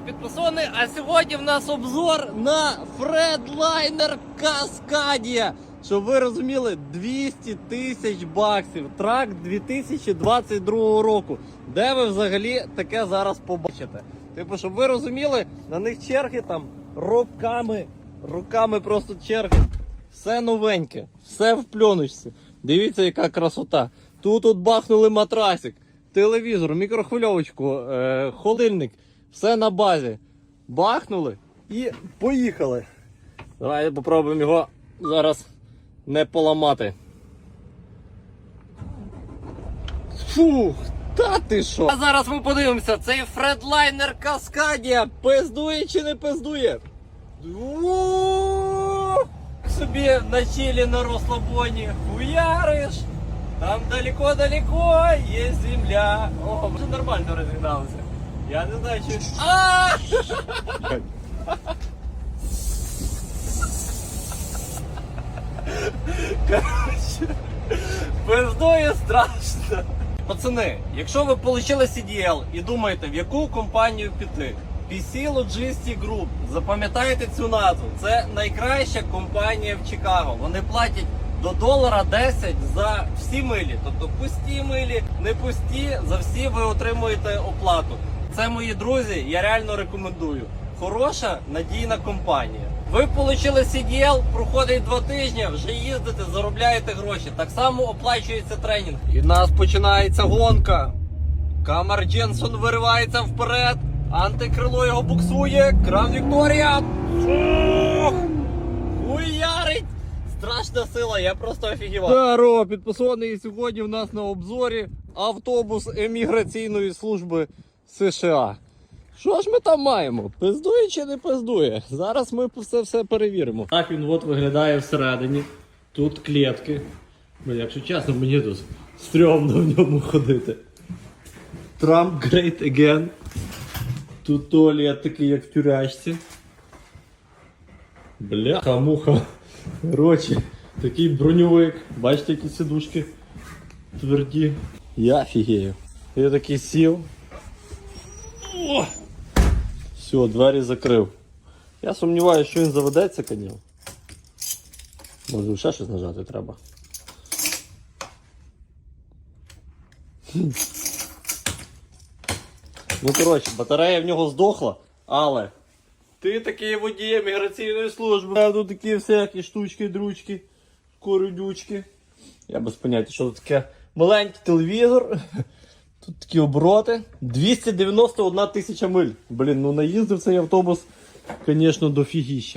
Підписони. А сьогодні в нас обзор на Fredliner Cascadia. Щоб ви розуміли, 200 тисяч баксів. Трак 2022 року. Де ви взагалі таке зараз побачите? Типу, щоб ви розуміли, на них черги там роками, роками просто черги. Все новеньке, все в пленочці. Дивіться, яка красота. Тут от бахнули матрасик, телевізор, мікрохвильовочку, е, холодильник. Все на базі. Бахнули і поїхали. Давайте попробуємо його зараз не поламати. Фух, та ти що? А зараз ми подивимося, цей Fredliner Cascadia пиздує чи не пиздує? Собі на чилі на розслабоні хуяриш. Там далеко-далеко є земля. О, вже нормально розігналося. Я не знаю, чи. А! Короче, пиздує страшно. Пацани, якщо ви отримали CDL і думаєте, в яку компанію піти, PC Logistic Group, запам'ятайте цю назву. Це найкраща компанія в Чикаго. Вони платять до долара 10 за всі милі. Тобто пусті милі, не пусті, за всі ви отримуєте оплату. Це мої друзі, я реально рекомендую. Хороша надійна компанія. Ви отримали CDL, проходить два тижні, вже їздите, заробляєте гроші. Так само оплачується тренінг. І в нас починається гонка. Камер Дженсон виривається вперед. Антикрило його буксує. Кран Вікторія. Хуярить! Страшна сила, я просто офігівав. Здорово, підписаний сьогодні в нас на обзорі автобус еміграційної служби США. Що ж ми там маємо? Пиздує чи не пиздує? Зараз ми все все перевіримо. Так він от виглядає всередині. Тут клітки. Блін, якщо чесно, мені тут стрьомно в ньому ходити. Trump great again. Тут туалет такий, як в тюрячці. Бляха, муха. Короче, такий броньовик. Бачите, які сидушки тверді. Я фігею. Я такий сів. О! Все, двері закрив. Я сумніваюся, що він заведеться, звісно. Може ще щось нажати треба. Ну, коротше, батарея в нього здохла, але ти такий водій міграційної служби. Тут такі всякі штучки, дручки, корюдючки. Я без поняття, що тут таке маленький телевізор. Тут такі обороти. 291 тисяча миль. Блін, ну наїздив цей автобус, звісно, дофігіща.